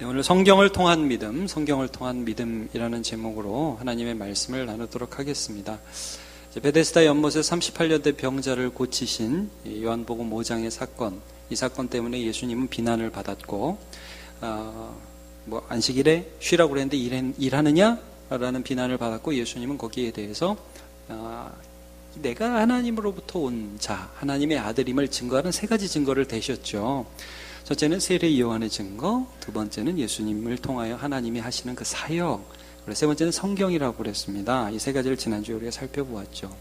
네, 오늘 성경을 통한 믿음, 성경을 통한 믿음이라는 제목으로 하나님의 말씀을 나누도록 하겠습니다. 베데스다 연못에 38년대 병자를 고치신 요한복음 5장의 사건, 이 사건 때문에 예수님은 비난을 받았고, 어, 뭐 안식일에 쉬라고 그랬는데 일, 일하느냐? 라는 비난을 받았고 예수님은 거기에 대해서 어, 내가 하나님으로부터 온 자, 하나님의 아들임을 증거하는 세 가지 증거를 대셨죠. 첫째는 세례 요한의 증거, 두 번째는 예수님을 통하여 하나님이 하시는 그 사역, 그리고 세 번째는 성경이라고 그랬습니다. 이 세 가지를 지난주에 우리가 살펴보았죠.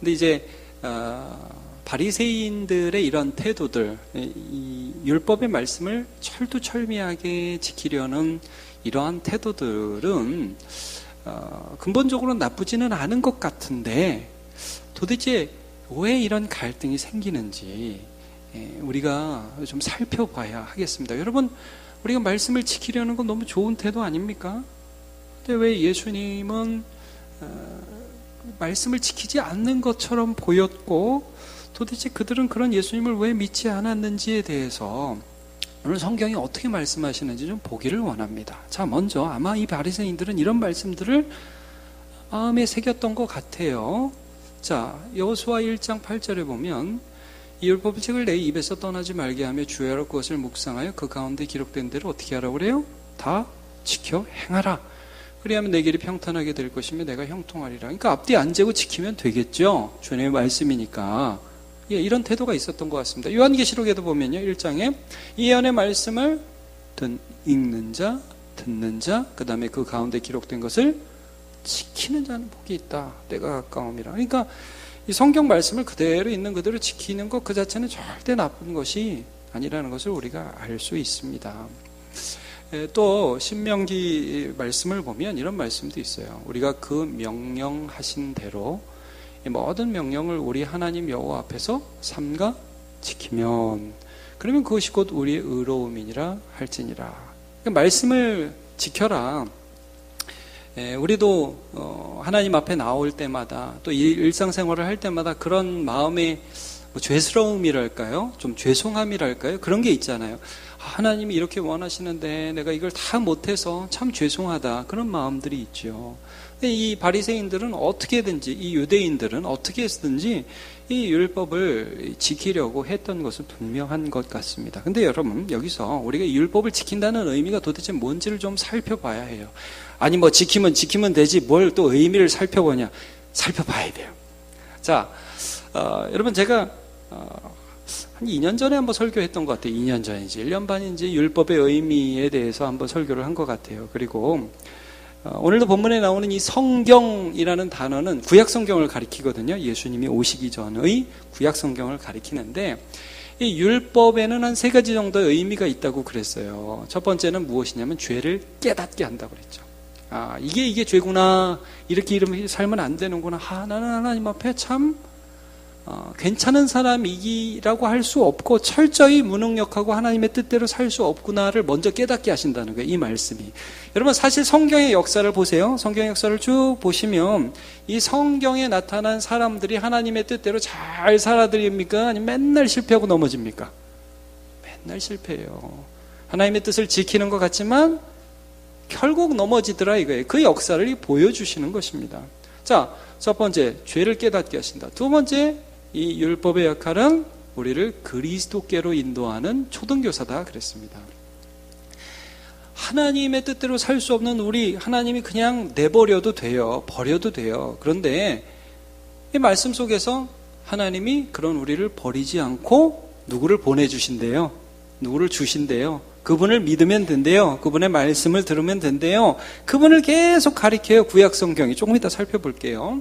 근데 이제 어, 바리새인들의 이런 태도들, 이 율법의 말씀을 철두철미하게 지키려는 이러한 태도들은 어, 근본적으로 나쁘지는 않은 것 같은데 도대체 왜 이런 갈등이 생기는지 예, 우리가 좀 살펴봐야 하겠습니다. 여러분, 우리가 말씀을 지키려는 건 너무 좋은 태도 아닙니까? 근데 왜 예수님은 어, 말씀을 지키지 않는 것처럼 보였고 도대체 그들은 그런 예수님을 왜 믿지 않았는지에 대해서 오늘 성경이 어떻게 말씀하시는지 좀 보기를 원합니다. 자, 먼저 아마 이 바리새인들은 이런 말씀들을 마음에 새겼던 것 같아요. 자, 여호수아 1장 8절에 보면 이 율법책을 내 입에서 떠나지 말게 하며 주야로 그것을 묵상하여 그 가운데 기록된 대로 어떻게 하라고 그래요? 다 지켜 행하라. 그리하면 내 길이 평탄하게 될 것이며 내가 형통하리라. 그러니까 앞뒤 안 재고 지키면 되겠죠. 주님의 말씀이니까. 예, 이런 태도가 있었던 것 같습니다. 요한계시록에도 보면요. 1장에 이 예언의 말씀을 듣, 읽는 자, 듣는 자, 그 다음에 그 가운데 기록된 것을 지키는 자는 복이 있다. 내가 가까움이라. 그러니까 이 성경 말씀을 그대로 있는 그대로 지키는 것 그 자체는 절대 나쁜 것이 아니라는 것을 우리가 알 수 있습니다. 또 신명기 말씀을 보면 이런 말씀도 있어요. 우리가 그 명령하신 대로 모든 명령을 우리 하나님 여호와 앞에서 삼가 지키면 그러면 그것이 곧 우리의 의로움이니라 할지니라. 그러니까 말씀을 지켜라. 예, 우리도 어, 하나님 앞에 나올 때마다 또 일상생활을 할 때마다 그런 마음의 뭐 죄스러움이랄까요? 좀 죄송함이랄까요? 그런 게 있잖아요. 아, 하나님이 이렇게 원하시는데 내가 이걸 다 못해서 참 죄송하다. 그런 마음들이 있죠. 이 바리새인들은 어떻게든지 이 유대인들은 어떻게 했든지 이 율법을 지키려고 했던 것은 분명한 것 같습니다. 근데 여러분 여기서 우리가 율법을 지킨다는 의미가 도대체 뭔지를 좀 살펴봐야 해요. 아니 뭐 지키면 지키면 되지 뭘 또 의미를 살펴보냐 살펴봐야 돼요. 자, 어, 여러분 제가 어, 한 2년 전에 한번 설교했던 것 같아요. 2년 전인지 1년 반인지 율법의 의미에 대해서 한번 설교를 한 것 같아요. 그리고 어, 오늘도 본문에 나오는 이 성경이라는 단어는 구약 성경을 가리키거든요. 예수님이 오시기 전의 구약 성경을 가리키는데 이 율법에는 한 세 가지 정도의 의미가 있다고 그랬어요. 첫 번째는 무엇이냐면 죄를 깨닫게 한다고 그랬죠. 아, 이게 이게 죄구나. 이렇게 이름이 살면 안 되는구나. 아, 나는 하나님 앞에 참 어, 괜찮은 사람이기라고 할 수 없고 철저히 무능력하고 하나님의 뜻대로 살 수 없구나를 먼저 깨닫게 하신다는 거예요. 이 말씀이. 여러분 사실 성경의 역사를 보세요. 성경의 역사를 쭉 보시면 이 성경에 나타난 사람들이 하나님의 뜻대로 잘 살아드립니까? 아니면 맨날 실패하고 넘어집니까? 맨날 실패해요. 하나님의 뜻을 지키는 것 같지만 결국 넘어지더라 이거예요. 그 역사를 보여주시는 것입니다. 자, 첫 번째, 죄를 깨닫게 하신다. 두 번째, 이 율법의 역할은 우리를 그리스도께로 인도하는 초등교사다 그랬습니다. 하나님의 뜻대로 살 수 없는 우리 하나님이 그냥 내버려도 돼요. 버려도 돼요. 그런데 이 말씀 속에서 하나님이 그런 우리를 버리지 않고 누구를 보내주신대요. 누구를 주신대요. 그분을 믿으면 된대요. 그분의 말씀을 들으면 된대요. 그분을 계속 가리켜요. 구약 성경이. 조금 이따 살펴볼게요.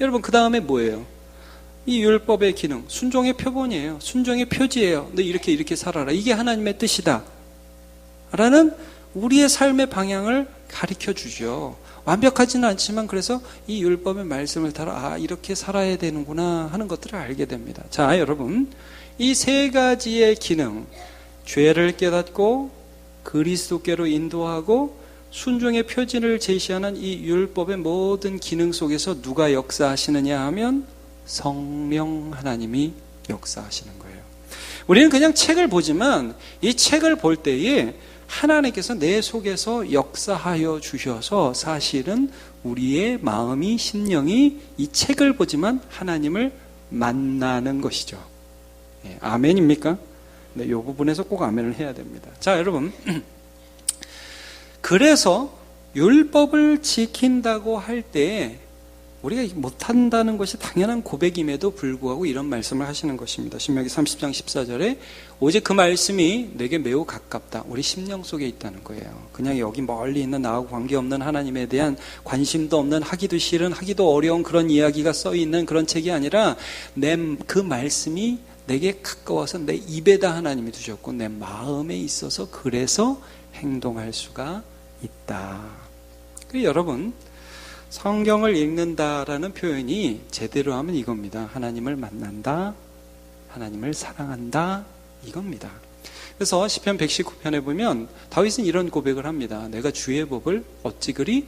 여러분, 그 다음에 뭐예요? 이 율법의 기능, 순종의 표본이에요. 순종의 표지예요. 너 이렇게 이렇게 살아라. 이게 하나님의 뜻이다. 라는 우리의 삶의 방향을 가리켜 주죠. 완벽하지는 않지만 그래서 이 율법의 말씀을 따라 아 이렇게 살아야 되는구나 하는 것들을 알게 됩니다. 자, 여러분. 이 세 가지의 기능 죄를 깨닫고 그리스도께로 인도하고 순종의 표진을 제시하는 이 율법의 모든 기능 속에서 누가 역사하시느냐 하면 성령 하나님이 역사하시는 거예요. 우리는 그냥 책을 보지만 이 책을 볼 때에 하나님께서 내 속에서 역사하여 주셔서 사실은 우리의 마음이 심령이 이 책을 보지만 하나님을 만나는 것이죠. 예, 아멘입니까? 네, 이 부분에서 꼭 아멘을 해야 됩니다. 자, 여러분. 그래서 율법을 지킨다고 할 때 우리가 못한다는 것이 당연한 고백임에도 불구하고 이런 말씀을 하시는 것입니다. 신명기 30장 14절에 오직 그 말씀이 내게 매우 가깝다. 우리 심령 속에 있다는 거예요. 그냥 여기 멀리 있는 나하고 관계없는 하나님에 대한 관심도 없는 하기도 싫은 하기도 어려운 그런 이야기가 써 있는 그런 책이 아니라 내 그 말씀이 내게 가까워서 내 입에다 하나님이 두셨고 내 마음에 있어서 그래서 행동할 수가 있다. 그 여러분 성경을 읽는다라는 표현이 제대로 하면 이겁니다. 하나님을 만난다, 하나님을 사랑한다 이겁니다. 그래서 시편 119편에 보면 다윗은 이런 고백을 합니다. 내가 주의 법을 어찌 그리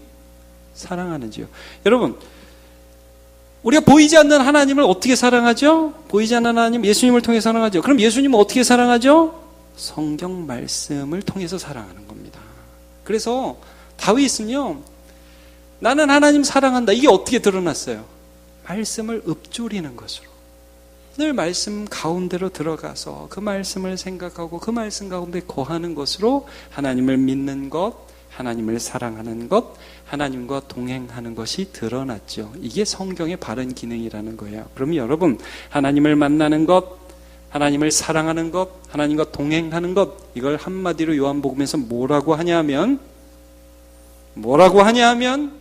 사랑하는지요. 여러분 우리가 보이지 않는 하나님을 어떻게 사랑하죠? 보이지 않는 하나님 예수님을 통해 사랑하죠. 그럼 예수님은 어떻게 사랑하죠? 성경 말씀을 통해서 사랑하는 겁니다. 그래서 다윗은요, 나는 하나님 사랑한다. 이게 어떻게 드러났어요? 말씀을 읊조리는 것으로. 늘 말씀 가운데로 들어가서 그 말씀을 생각하고 그 말씀 가운데 거하는 것으로 하나님을 믿는 것, 하나님을 사랑하는 것, 하나님과 동행하는 것이 드러났죠. 이게 성경의 바른 기능이라는 거예요. 그러면 여러분, 하나님을 만나는 것, 하나님을 사랑하는 것, 하나님과 동행하는 것, 이걸 한마디로 요한복음에서 뭐라고 하냐면, 뭐라고 하냐면,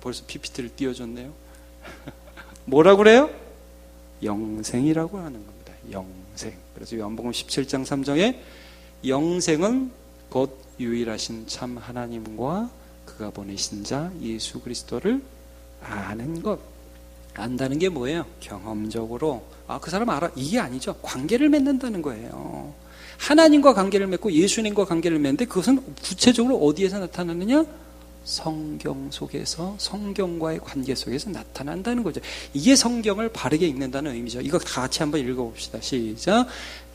벌써 PPT를 띄워줬네요. 뭐라고 그래요? 영생이라고 하는 겁니다. 영생. 그래서 요한복음 17장 3장에 영생은 곧 유일하신 참 하나님과 그가 보내신 자 예수 그리스도를 아는 것. 안다는 게 뭐예요? 경험적으로 아, 그 사람 알아. 이게 아니죠. 관계를 맺는다는 거예요. 하나님과 관계를 맺고 예수님과 관계를 맺는데 그것은 구체적으로 어디에서 나타나느냐? 성경 속에서 성경과의 관계 속에서 나타난다는 거죠. 이게 성경을 바르게 읽는다는 의미죠. 이거 다 같이 한번 읽어봅시다. 시작.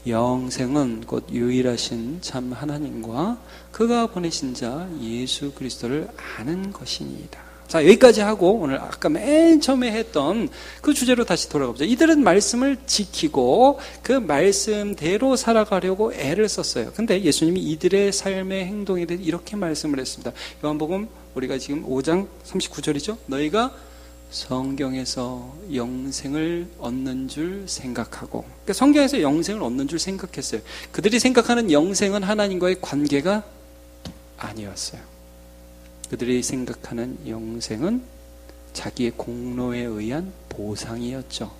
영생은 곧 유일하신 참 하나님과 그가 보내신 자 예수 그리스도를 아는 것이니이다. 자, 여기까지 하고 오늘 아까 맨 처음에 했던 그 주제로 다시 돌아가보자. 이들은 말씀을 지키고 그 말씀대로 살아가려고 애를 썼어요. 근데 예수님이 이들의 삶의 행동에 대해 이렇게 말씀을 했습니다. 요한복음 우리가 지금 5장 39절이죠. 너희가 성경에서 영생을 얻는 줄 생각하고 그러니까 성경에서 영생을 얻는 줄 생각했어요. 그들이 생각하는 영생은 하나님과의 관계가 아니었어요. 그들이 생각하는 영생은 자기의 공로에 의한 보상이었죠.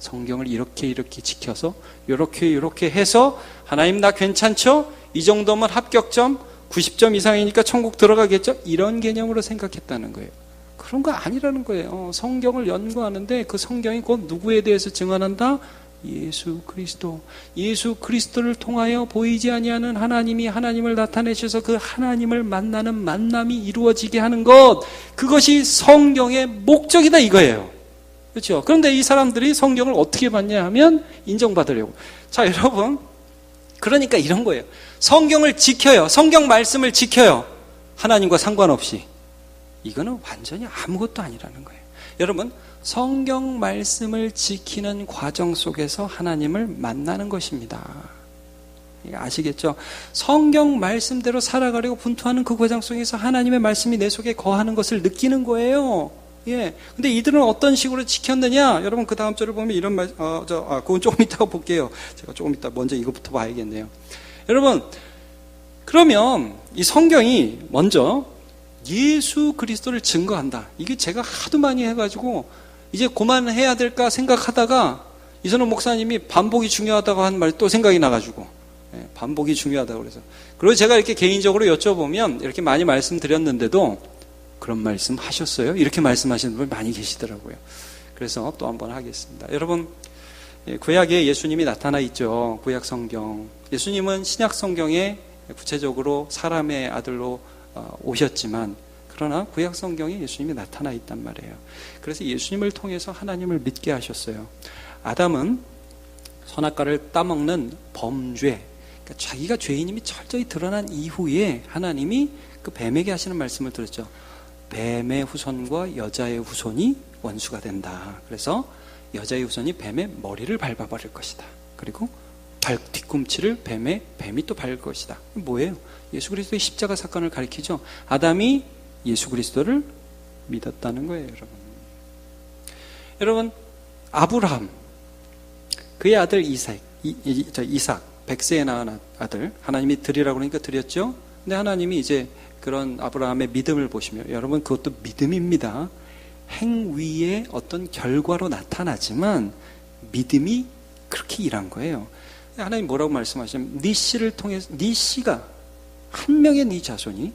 성경을 이렇게 이렇게 지켜서 이렇게 이렇게 해서 하나님 나 괜찮죠? 이 정도면 합격점 90점 이상이니까 천국 들어가겠죠? 이런 개념으로 생각했다는 거예요. 그런 거 아니라는 거예요. 성경을 연구하는데 그 성경이 곧 누구에 대해서 증언한다? 예수 그리스도. 예수 그리스도를 통하여 보이지 아니하는 하나님이 하나님을 나타내셔서 그 하나님을 만나는 만남이 이루어지게 하는 것. 그것이 성경의 목적이다 이거예요. 그렇죠? 그런데 이 사람들이 성경을 어떻게 봤냐 하면 인정받으려고. 자, 여러분. 그러니까 이런 거예요. 성경을 지켜요. 성경 말씀을 지켜요. 하나님과 상관없이. 이거는 완전히 아무것도 아니라는 거예요. 여러분, 성경 말씀을 지키는 과정 속에서 하나님을 만나는 것입니다. 아시겠죠? 성경 말씀대로 살아가려고 분투하는 그 과정 속에서 하나님의 말씀이 내 속에 거하는 것을 느끼는 거예요. 예. 근데 이들은 어떤 식으로 지켰느냐? 여러분 그 다음 절을 보면 이런 말, 어, 저, 아, 그건 조금 이따가 볼게요. 제가 조금 이따 먼저 이것부터 봐야겠네요. 여러분, 그러면 이 성경이 먼저 예수 그리스도를 증거한다. 이게 제가 하도 많이 해가지고 이제 그만해야 될까 생각하다가 이선호 목사님이 반복이 중요하다고 한 말 또 생각이 나가지고 예, 반복이 중요하다고 그래서 그리고 제가 이렇게 개인적으로 여쭤보면 이렇게 많이 말씀드렸는데도 그런 말씀 하셨어요? 이렇게 말씀하시는 분 많이 계시더라고요. 그래서 또 한 번 하겠습니다. 여러분 예, 구약에 예수님이 나타나 있죠. 구약 성경. 예수님은 신약 성경에 구체적으로 사람의 아들로 어, 오셨지만 그러나 구약 성경에 예수님이 나타나 있단 말이에요. 그래서 예수님을 통해서 하나님을 믿게 하셨어요. 아담은 선악과를 따먹는 범죄, 그러니까 자기가 죄인임이 철저히 드러난 이후에 하나님이 그 뱀에게 하시는 말씀을 들었죠. 뱀의 후손과 여자의 후손이 원수가 된다. 그래서 여자의 후손이 뱀의 머리를 밟아버릴 것이다. 그리고 발 뒤꿈치를 뱀의 뱀이 또 밟을 것이다. 뭐예요? 예수 그리스도의 십자가 사건을 가리키죠. 아담이 예수 그리스도를 믿었다는 거예요, 여러분. 여러분, 아브라함, 그의 아들 이삭, 이, 이, 이삭, 백세에 낳은 아들, 하나님이 드리라고 그러니까 드렸죠? 근데 하나님이 이제 그런 아브라함의 믿음을 보시며, 여러분, 그것도 믿음입니다. 행위의 어떤 결과로 나타나지만, 믿음이 그렇게 일한 거예요. 하나님 뭐라고 말씀하시냐면, 네 씨를 통해서, 네 씨가, 한 명의 네 자손이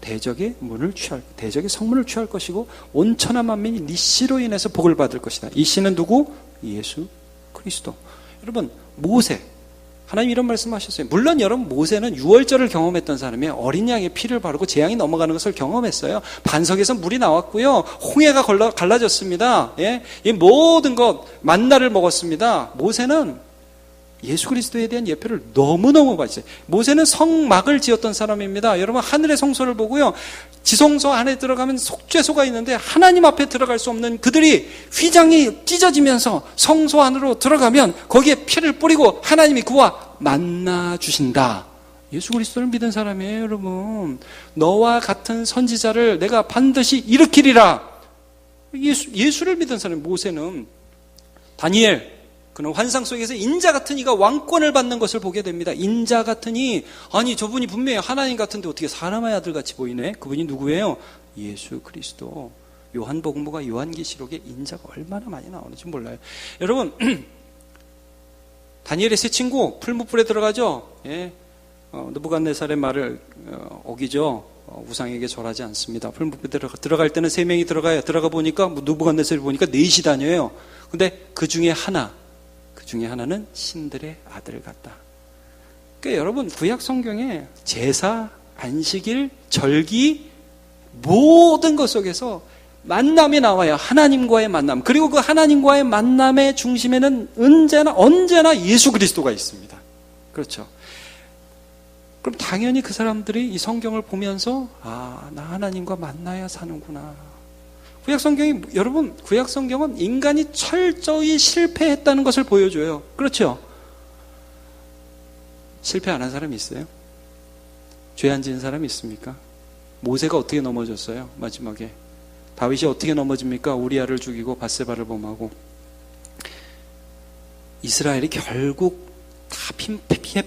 대적의 문을 취할 대적의 성문을 취할 것이고 온천한 만민이 네 씨로 인해서 복을 받을 것이다. 이 씨는 누구? 예수 그리스도. 여러분 모세 하나님 이런 말씀하셨어요. 물론 여러분 모세는 유월절을 경험했던 사람이 어린 양의 피를 바르고 재앙이 넘어가는 것을 경험했어요. 반석에서 물이 나왔고요. 홍해가 갈라졌습니다. 예? 이 모든 것 만나를 먹었습니다. 모세는 예수 그리스도에 대한 예표를 너무너무 봤어요. 모세는 성막을 지었던 사람입니다. 여러분 하늘의 성소를 보고요. 지성소 안에 들어가면 속죄소가 있는데 하나님 앞에 들어갈 수 없는 그들이 휘장이 찢어지면서 성소 안으로 들어가면 거기에 피를 뿌리고 하나님이 그와 만나 주신다. 예수 그리스도를 믿은 사람이에요, 여러분. 너와 같은 선지자를 내가 반드시 일으키리라. 예수, 예수를 믿은 사람, 모세는 다니엘, 그는 환상 속에서 인자 같은 이가 왕권을 받는 것을 보게 됩니다. 인자 같은 이, 아니, 저분이 분명히 하나님 같은데 어떻게 사람의 아들 같이 보이네? 그분이 누구예요? 예수 그리스도. 요한복음부가 요한계시록에 인자가 얼마나 많이 나오는지 몰라요. 여러분, 다니엘의 세 친구 풀무불에 들어가죠. 예. 어, 느부갓네살의 말을 어, 어기죠. 어, 우상에게 절하지 않습니다. 풀무불에 들어가, 들어갈 때는 세 명이 들어가요. 들어가 보니까 뭐 느부갓네살이 보니까 넷이 다녀요. 근데 그 중에 하나 중에 하나는 신들의 아들 같다. 그러니까 여러분 구약 성경에 제사, 안식일, 절기 모든 것 속에서 만남이 나와요. 하나님과의 만남. 그리고 그 하나님과의 만남의 중심에는 언제나 언제나 예수 그리스도가 있습니다. 그렇죠. 그럼 당연히 그 사람들이 이 성경을 보면서 아, 나 하나님과 만나야 사는구나. 구약 성경이 여러분 구약 성경은 인간이 철저히 실패했다는 것을 보여줘요. 그렇죠? 실패 안 한 사람이 있어요? 죄 안 지은 사람이 있습니까? 모세가 어떻게 넘어졌어요? 마지막에 다윗이 어떻게 넘어집니까? 우리아를 죽이고 바세바를 범하고 이스라엘이 결국 다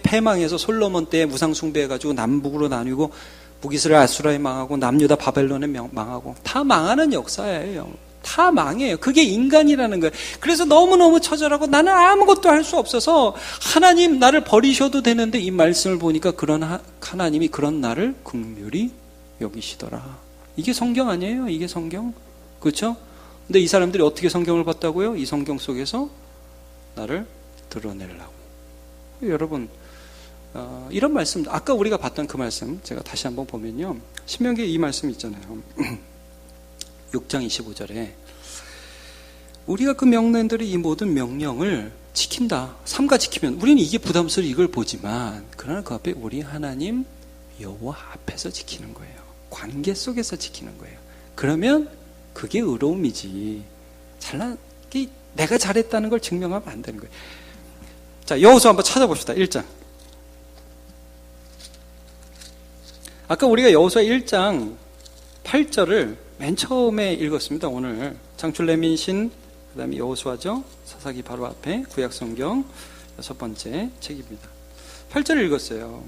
패망해서 솔로몬 때 무상 숭배해가지고 남북으로 나뉘고 북이스라엘 아수라에 망하고 남유다 바벨론에 망하고 다 망하는 역사예요. 다 망해요. 그게 인간이라는 거예요. 그래서 너무너무 처절하고 나는 아무것도 할 수 없어서 하나님 나를 버리셔도 되는데 이 말씀을 보니까 그런 하, 하나님이 그런 나를 극률이 여기시더라. 이게 성경 아니에요? 이게 성경? 그렇죠? 근데 이 사람들이 어떻게 성경을 봤다고요? 이 성경 속에서 나를 드러내려고. 여러분 어, 이런 말씀, 아까 우리가 봤던 그 말씀, 제가 다시 한번 보면요. 신명기에 이 말씀 있잖아요. 6장 25절에 우리가 그 명령들이 이 모든 명령을 지킨다. 삼가 지키면 우리는 이게 부담스러워 이걸 보지만 그러나 그 앞에 우리 하나님 여호와 앞에서 지키는 거예요. 관계 속에서 지키는 거예요. 그러면 그게 의로움이지. 잘난 내가 잘했다는 걸 증명하면 안 되는 거예요. 자, 여호수 한번 찾아봅시다. 1장. 아까 우리가 여호수아 1장 8절을 맨 처음에 읽었습니다. 오늘 장출레민신 그다음에 여호수아죠. 사사기 바로 앞에 구약 성경 여섯 번째 책입니다. 8절을 읽었어요.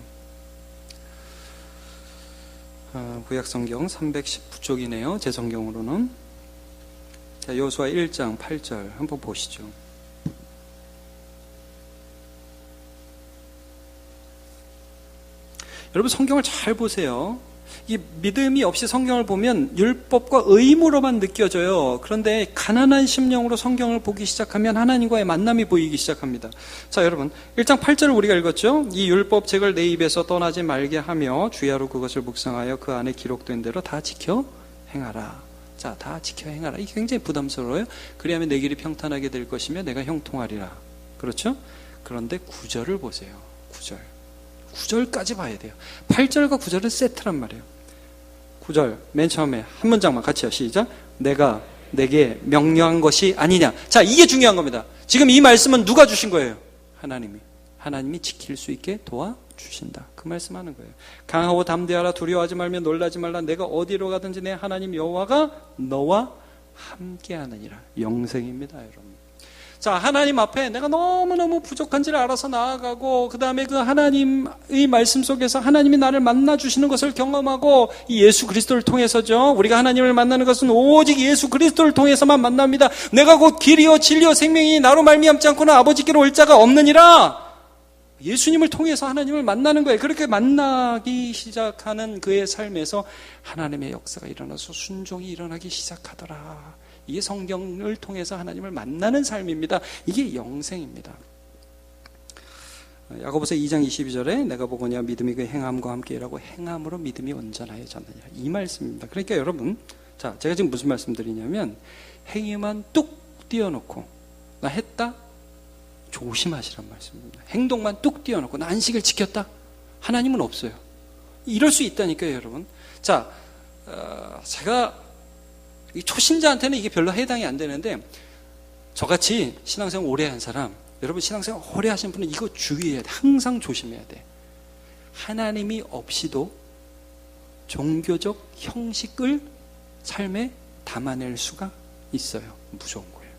어, 구약 성경 319쪽이네요. 제 성경으로는 자, 여호수아 1장 8절 한번 보시죠. 여러분 성경을 잘 보세요. 이 믿음이 없이 성경을 보면 율법과 의무로만 느껴져요. 그런데 가난한 심령으로 성경을 보기 시작하면 하나님과의 만남이 보이기 시작합니다. 자, 여러분. 1장 8절을 우리가 읽었죠? 이 율법책을 내 입에서 떠나지 말게 하며 주야로 그것을 묵상하여 그 안에 기록된 대로 다 지켜 행하라. 자, 다 지켜 행하라. 이게 굉장히 부담스러워요. 그리하면 내 길이 평탄하게 될 것이며 내가 형통하리라. 그렇죠? 그런데 구절을 보세요. 구절. 9절까지 봐야 돼요. 8절과 9절은 세트란 말이에요. 9절 맨 처음에 한 문장만 같이요. 시작. 내가 내게 명령한 것이 아니냐. 자, 이게 중요한 겁니다. 지금 이 말씀은 누가 주신 거예요? 하나님이. 하나님이 지킬 수 있게 도와 주신다. 그 말씀하는 거예요. 강하고 담대하라 두려워하지 말며 놀라지 말라. 내가 어디로 가든지 내 하나님 여호와가 너와 함께하느니라. 영생입니다, 여러분. 자, 하나님 앞에 내가 너무너무 부족한지를 알아서 나아가고, 그 다음에 그 하나님의 말씀 속에서 하나님이 나를 만나주시는 것을 경험하고, 이 예수 그리스도를 통해서죠. 우리가 하나님을 만나는 것은 오직 예수 그리스도를 통해서만 만납니다. 내가 곧 길이요, 진리요, 생명이 나로 말미암지 않고는 아버지께로 올 자가 없느니라. 예수님을 통해서 하나님을 만나는 거예요. 그렇게 만나기 시작하는 그의 삶에서 하나님의 역사가 일어나서 순종이 일어나기 시작하더라. 이게 성경을 통해서 하나님을 만나는 삶입니다. 이게 영생입니다. 야고보서 2장 22절에 내가 보고냐 믿음이 그 행함과 함께라고 행함으로 믿음이 온전하여졌느냐 이 말씀입니다. 그러니까 여러분 자 제가 지금 무슨 말씀드리냐면 행위만 뚝 띄워놓고 나 했다 조심하시란 말씀입니다. 행동만 뚝 띄워놓고 나 안식을 지켰다 하나님은 없어요. 이럴 수 있다니까요, 여러분. 자, 어, 제가 초신자한테는 이게 별로 해당이 안 되는데 저같이 신앙생활 오래 한 사람 여러분 신앙생활 오래 하신 분은 이거 주의해야 돼. 항상 조심해야 돼. 하나님이 없이도 종교적 형식을 삶에 담아낼 수가 있어요. 무서운 거예요.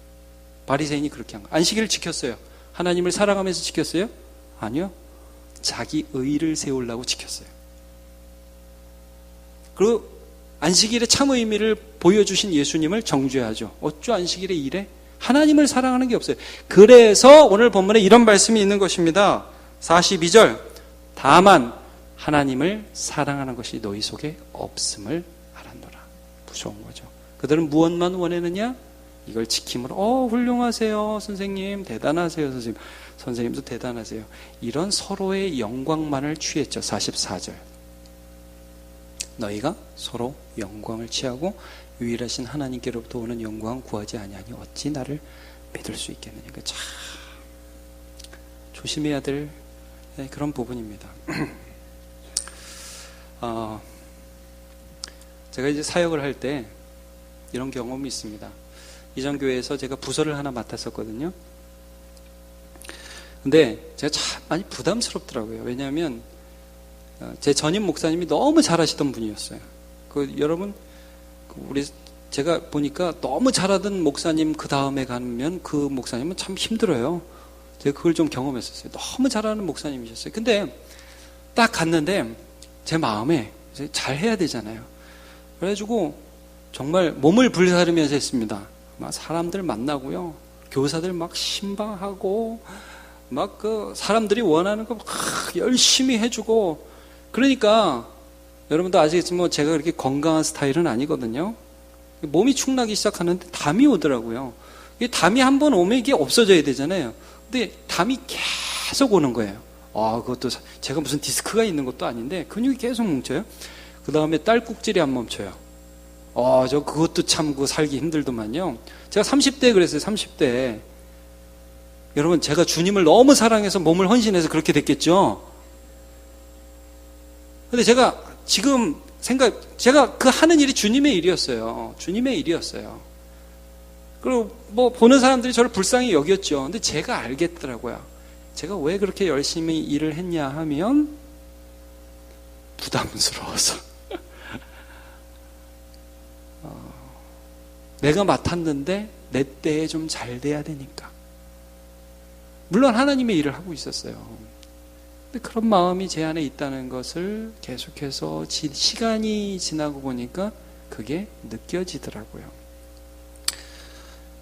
바리새인이 그렇게 한 거. 안식일을 지켰어요. 하나님을 사랑하면서 지켰어요? 아니요. 자기 의를 세우려고 지켰어요. 그리고 안식일의 참 의미를 보여주신 예수님을 정죄하죠. 어쩌 안식일의 일에 하나님을 사랑하는 게 없어요. 그래서 오늘 본문에 이런 말씀이 있는 것입니다. 42절. 다만 하나님을 사랑하는 것이 너희 속에 없음을 알았노라. 무서운 거죠. 그들은 무엇만 원했느냐? 이걸 지킴으로 어 훌륭하세요 선생님 대단하세요 선생님 선생님도 대단하세요 이런 서로의 영광만을 취했죠 44절 너희가 서로 영광을 취하고 유일하신 하나님께로부터 오는 영광 구하지 아니하니 어찌 나를 믿을 수 있겠느냐. 그러니까 참 조심해야 될 네, 그런 부분입니다. 어, 제가 이제 사역을 할 때 이런 경험이 있습니다. 이전 교회에서 제가 부서를 하나 맡았었거든요. 근데 제가 참 많이 부담스럽더라고요. 왜냐하면 어, 제 전임 목사님이 너무 잘하시던 분이었어요. 그 여러분 그 우리 제가 보니까 너무 잘하던 목사님 그 다음에 가면 그 목사님은 참 힘들어요. 제가 그걸 좀 경험했었어요. 너무 잘하는 목사님이셨어요. 근데 딱 갔는데 제 마음에 잘 해야 되잖아요. 그래가지고 정말 몸을 불사르면서 했습니다. 막 사람들 만나고요. 교사들 막 신방하고 막 그 사람들이 원하는 거 막 열심히 해주고 그러니까 여러분도 아시겠지만 제가 그렇게 건강한 스타일은 아니거든요. 몸이 축나기 시작하는데 담이 오더라고요. 담이 한 번 오면 이게 없어져야 되잖아요. 근데 담이 계속 오는 거예요. 아, 그것도 제가 무슨 디스크가 있는 것도 아닌데 근육이 계속 뭉쳐요. 그 다음에 딸꾹질이 안 멈춰요. 아, 저 그것도 참그 살기 힘들더만요. 제가 30대 그랬어요. 30대. 여러분, 제가 주님을 너무 사랑해서 몸을 헌신해서 그렇게 됐겠죠? 근데 제가 지금 생각, 제가 그 하는 일이 주님의 일이었어요. 주님의 일이었어요. 그리고 뭐 보는 사람들이 저를 불쌍히 여겼죠. 근데 제가 알겠더라고요. 제가 왜 그렇게 열심히 일을 했냐 하면 부담스러워서. 어, 내가 맡았는데 내 때에 좀 잘 돼야 되니까. 물론 하나님의 일을 하고 있었어요. 그런 마음이 제 안에 있다는 것을 계속해서 시간이 지나고 보니까 그게 느껴지더라고요.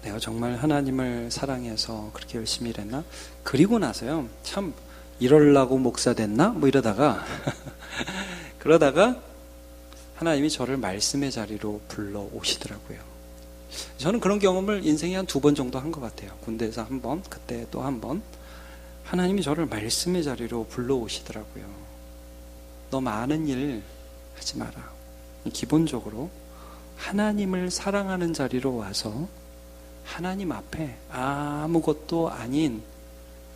내가 정말 하나님을 사랑해서 그렇게 열심히 일했나? 그리고 나서요, 참, 이럴라고 목사 됐나? 뭐 이러다가, 그러다가 하나님이 저를 말씀의 자리로 불러 오시더라고요. 저는 그런 경험을 인생에 한 두 번 정도 한 것 같아요. 군대에서 한 번, 그때 또 한 번. 하나님이 저를 말씀의 자리로 불러오시더라고요. 너 많은 일 하지 마라. 기본적으로 하나님을 사랑하는 자리로 와서 하나님 앞에 아무것도 아닌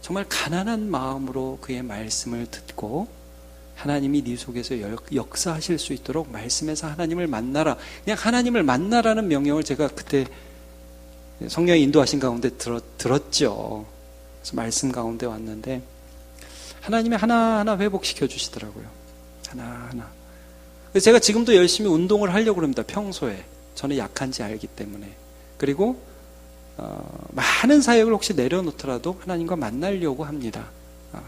정말 가난한 마음으로 그의 말씀을 듣고 하나님이 네 속에서 역사하실 수 있도록 말씀에서 하나님을 만나라. 그냥 하나님을 만나라는 명령을 제가 그때 성령이 인도하신 가운데 들었, 들었죠. 말씀 가운데 왔는데 하나님이 하나하나 회복시켜 주시더라고요. 하나하나. 제가 지금도 열심히 운동을 하려고 합니다. 평소에. 저는 약한지 알기 때문에. 그리고 어, 많은 사역을 혹시 내려놓더라도 하나님과 만나려고 합니다. 어.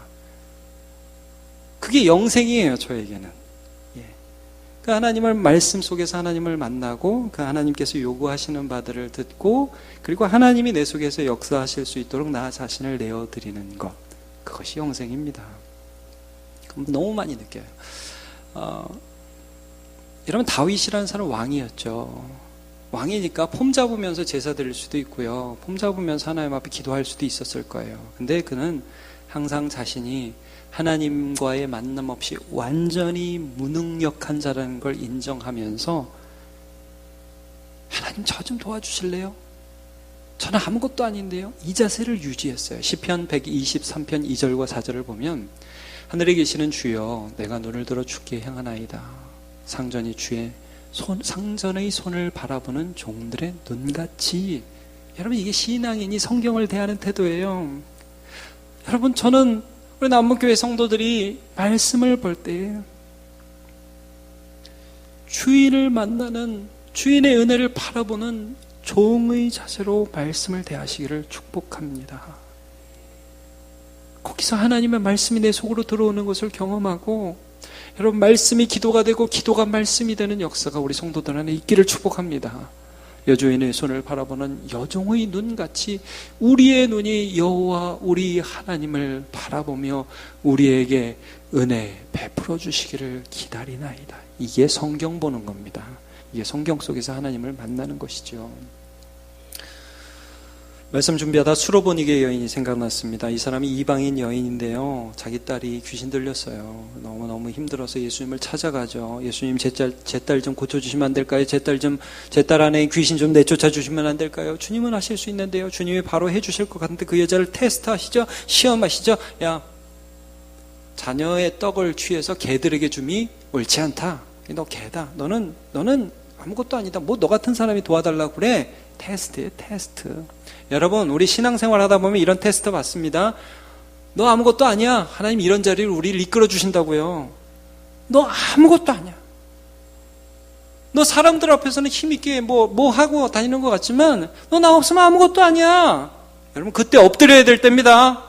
그게 영생이에요, 저에게는. 예. 그 하나님을 말씀 속에서 하나님을 만나고 그 하나님께서 요구하시는 바들을 듣고 그리고 하나님이 내 속에서 역사하실 수 있도록 나 자신을 내어 드리는 것. 그것이 영생입니다. 너무 많이 느껴요. 어, 여러분 다윗이라는 사람 왕이었죠. 왕이니까 폼 잡으면서 제사 드릴 수도 있고요. 폼 잡으면서 하나님 앞에 기도할 수도 있었을 거예요. 근데 그는 항상 자신이 하나님과의 만남 없이 완전히 무능력한 자라는 걸 인정하면서 하나님 저 좀 도와주실래요? 저는 아무것도 아닌데요. 이 자세를 유지했어요. 시편 123편 2절과 4절을 보면 하늘에 계시는 주여 내가 눈을 들어 주께 향하나이다. 상전이 주의 손, 상전의 손을 바라보는 종들의 눈같이 여러분 이게 신앙인이 성경을 대하는 태도예요. 여러분 저는 우리 남문교회 성도들이 말씀을 볼 때 주인을 만나는 주인의 은혜를 바라보는 종의 자세로 말씀을 대하시기를 축복합니다. 거기서 하나님의 말씀이 내 속으로 들어오는 것을 경험하고 여러분 말씀이 기도가 되고 기도가 말씀이 되는 역사가 우리 성도들 안에 있기를 축복합니다. 여주인의 손을 바라보는 여종의 눈같이 우리의 눈이 여호와 우리 하나님을 바라보며 우리에게 은혜 베풀어 주시기를 기다리나이다. 이게 성경 보는 겁니다. 이게 성경 속에서 하나님을 만나는 것이죠. 말씀 준비하다 수로보니게 여인이 생각났습니다. 이 사람이 이방인 여인인데요. 자기 딸이 귀신 들렸어요. 너무너무 힘들어서 예수님을 찾아가죠. 예수님 제 딸, 제 딸 좀 고쳐주시면 안 될까요? 제 딸 좀, 제 딸 안에 귀신 좀 내쫓아 주시면 안 될까요? 주님은 하실 수 있는데요. 주님이 바로 해주실 것 같은데 그 여자를 테스트 하시죠? 시험하시죠? 야, 자녀의 떡을 취해서 개들에게 줌이 옳지 않다. 너 개다. 너는, 너는 아무것도 아니다. 뭐 너 같은 사람이 도와달라고 그래. 테스트예요, 테스트. 여러분, 우리 신앙생활 하다 보면 이런 테스트 받습니다. 너 아무것도 아니야. 하나님 이런 자리를 우리를 이끌어 주신다고요. 너 아무것도 아니야. 너 사람들 앞에서는 힘있게 뭐, 뭐 하고 다니는 것 같지만, 너 나 없으면 아무것도 아니야. 여러분, 그때 엎드려야 될 때입니다.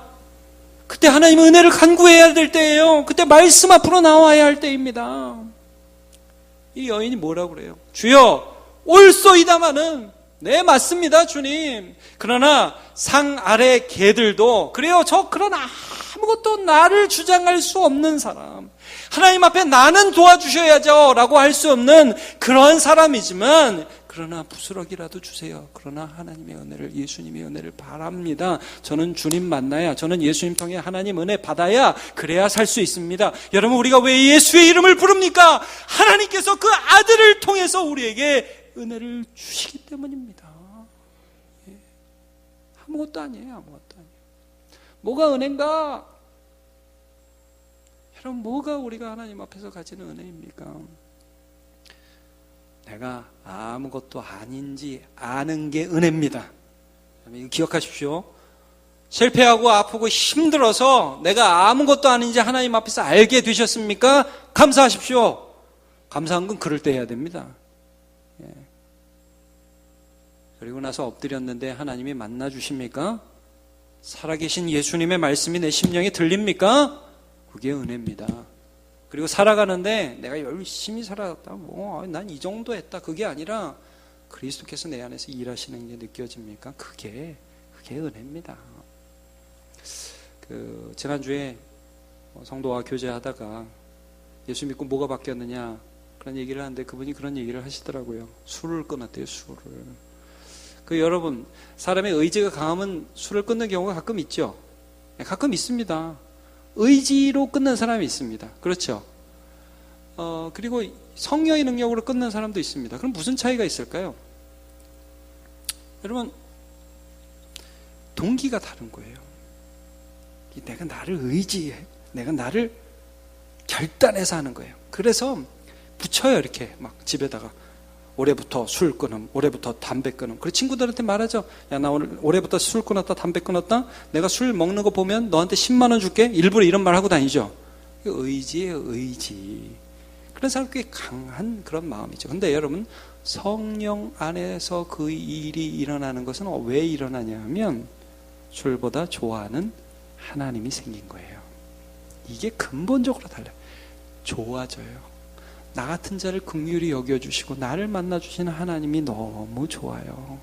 그때 하나님의 은혜를 간구해야 될 때예요. 그때 말씀 앞으로 나와야 할 때입니다. 이 여인이 뭐라고 그래요? 주여, 올소이다마는 네, 맞습니다, 주님. 그러나 상 아래 개들도 그래요. 저 그런 아무것도 나를 주장할 수 없는 사람. 하나님 앞에 나는 도와주셔야죠. 라고 할 수 없는 그런 사람이지만 그러나 부스럭이라도 주세요. 그러나 하나님의 은혜를 예수님의 은혜를 바랍니다. 저는 주님 만나야 저는 예수님 통해 하나님 은혜 받아야 그래야 살 수 있습니다. 여러분 우리가 왜 예수의 이름을 부릅니까? 하나님께서 그 아들을 통해서 우리에게 은혜를 주시기 때문입니다. 예. 아무것도 아니에요, 아무것도 아니에요. 뭐가 은혜인가? 여러분, 뭐가 우리가 하나님 앞에서 가지는 은혜입니까? 내가 아무것도 아닌지 아는 게 은혜입니다. 기억하십시오. 실패하고 아프고 힘들어서 내가 아무것도 아닌지 하나님 앞에서 알게 되셨습니까? 감사하십시오. 감사한 건 그럴 때 해야 됩니다. 그리고 나서 엎드렸는데 하나님이 만나 주십니까? 살아계신 예수님의 말씀이 내 심령에 들립니까? 그게 은혜입니다. 그리고 살아가는데 내가 열심히 살아갔다. 뭐, 난 이 정도 했다. 그게 아니라 그리스도께서 내 안에서 일하시는 게 느껴집니까? 그게, 그게 은혜입니다. 그, 지난주에 성도와 교제하다가 예수 믿고 뭐가 바뀌었느냐 그런 얘기를 하는데 그분이 그런 얘기를 하시더라고요. 술을 끊었대요, 술을. 그 여러분 사람의 의지가 강하면 술을 끊는 경우가 가끔 있죠. 네, 가끔 있습니다. 의지로 끊는 사람이 있습니다. 그렇죠. 어, 그리고 성령의 능력으로 끊는 사람도 있습니다. 그럼 무슨 차이가 있을까요? 여러분 동기가 다른 거예요. 내가 나를 의지해, 내가 나를 결단해서 하는 거예요. 그래서 붙여요 이렇게 막 집에다가 올해부터 술 끊음, 올해부터 담배 끊음. 그리고 친구들한테 말하죠. 야, 나 오늘 올해부터 술 끊었다, 담배 끊었다. 내가 술 먹는 거 보면 너한테 10만 원 줄게. 일부러 이런 말 하고 다니죠. 의지예요, 의지. 그런 사람 꽤 강한 그런 마음이죠. 근데 여러분, 성령 안에서 그 일이 일어나는 것은 왜 일어나냐 하면 술보다 좋아하는 하나님이 생긴 거예요. 이게 근본적으로 달라요. 좋아져요. 나 같은 자를 극률히 여겨주시고 나를 만나주시는 하나님이 너무 좋아요.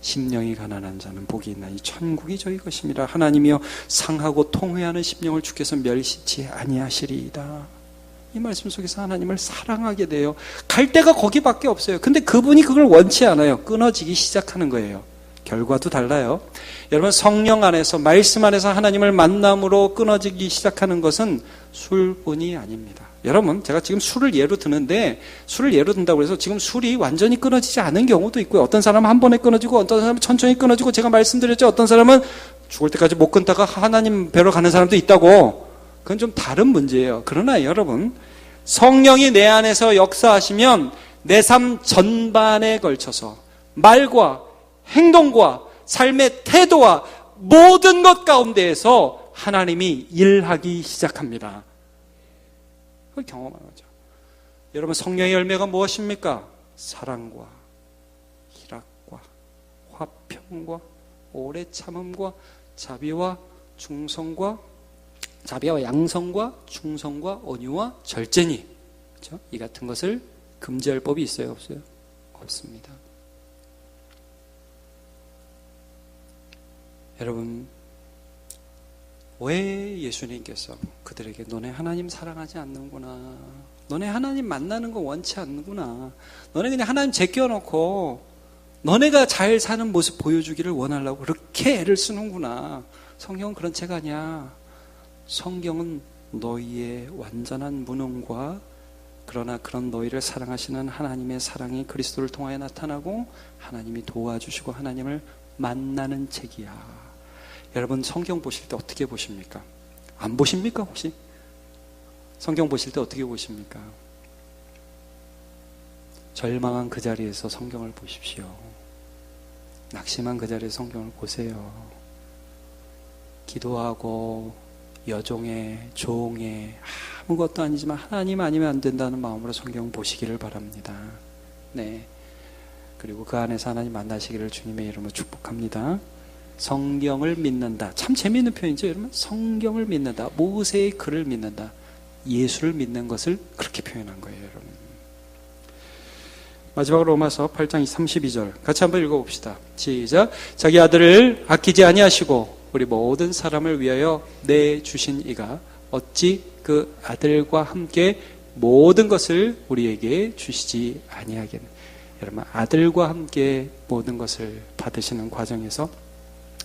심령이 가난한 자는 복이 있나니 천국이 저희 것입니다. 하나님이여 상하고 통회하는 심령을 주께서 멸시치 아니하시리이다. 이 말씀 속에서 하나님을 사랑하게 돼요. 갈 데가 거기밖에 없어요. 근데 그분이 그걸 원치 않아요. 끊어지기 시작하는 거예요. 결과도 달라요. 여러분 성령 안에서 말씀 안에서 하나님을 만남으로 끊어지기 시작하는 것은 술뿐이 아닙니다. 여러분 제가 지금 술을 예로 드는데 술을 예로 든다고 해서 지금 술이 완전히 끊어지지 않은 경우도 있고요. 어떤 사람은 한 번에 끊어지고 어떤 사람은 천천히 끊어지고 제가 말씀드렸죠. 어떤 사람은 죽을 때까지 못 끊다가 하나님 뵈러 가는 사람도 있다고. 그건 좀 다른 문제예요. 그러나 여러분 성령이 내 안에서 역사하시면 내 삶 전반에 걸쳐서 말과 행동과 삶의 태도와 모든 것 가운데에서 하나님이 일하기 시작합니다. 그걸 경험하는 거죠. 여러분 성령의 열매가 무엇입니까? 사랑과 희락과 화평과 오래 참음과 자비와 중성과 자비와 양성과 충성과 온유와 절제니 그렇죠? 이 같은 것을 금지할 법이 있어요 없어요? 없습니다. 여러분, 왜 예수님께서 그들에게 너네 하나님 사랑하지 않는구나. 너네 하나님 만나는 거 원치 않는구나. 너네 그냥 하나님 제껴놓고 너네가 잘 사는 모습 보여주기를 원하려고 그렇게 애를 쓰는구나. 성경은 그런 책 아니야. 성경은 너희의 완전한 무능과 그러나 그런 너희를 사랑하시는 하나님의 사랑이 그리스도를 통하여 나타나고 하나님이 도와주시고 하나님을 만나는 책이야. 여러분 성경 보실 때 어떻게 보십니까? 안 보십니까 혹시? 성경 보실 때 어떻게 보십니까? 절망한 그 자리에서 성경을 보십시오. 낙심한 그 자리에 성경을 보세요. 기도하고 여종의 종의 아무것도 아니지만 하나님 아니면 안 된다는 마음으로 성경 보시기를 바랍니다. 네. 그리고 그 안에서 하나님 만나시기를 주님의 이름으로 축복합니다. 성경을 믿는다. 참 재미있는 표현이죠, 여러분. 성경을 믿는다. 모세의 글을 믿는다. 예수를 믿는 것을 그렇게 표현한 거예요, 여러분. 마지막으로 로마서 8장 32절 같이 한번 읽어봅시다. 시작. 자기 아들을 아끼지 아니하시고 우리 모든 사람을 위하여 내 주신 이가 어찌 그 아들과 함께 모든 것을 우리에게 주시지 아니하겠는 여러분 아들과 함께 모든 것을 받으시는 과정에서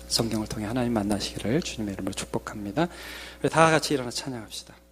성경을 통해 하나님 만나시기를 주님의 이름으로 축복합니다. 다 같이 일어나 찬양합시다.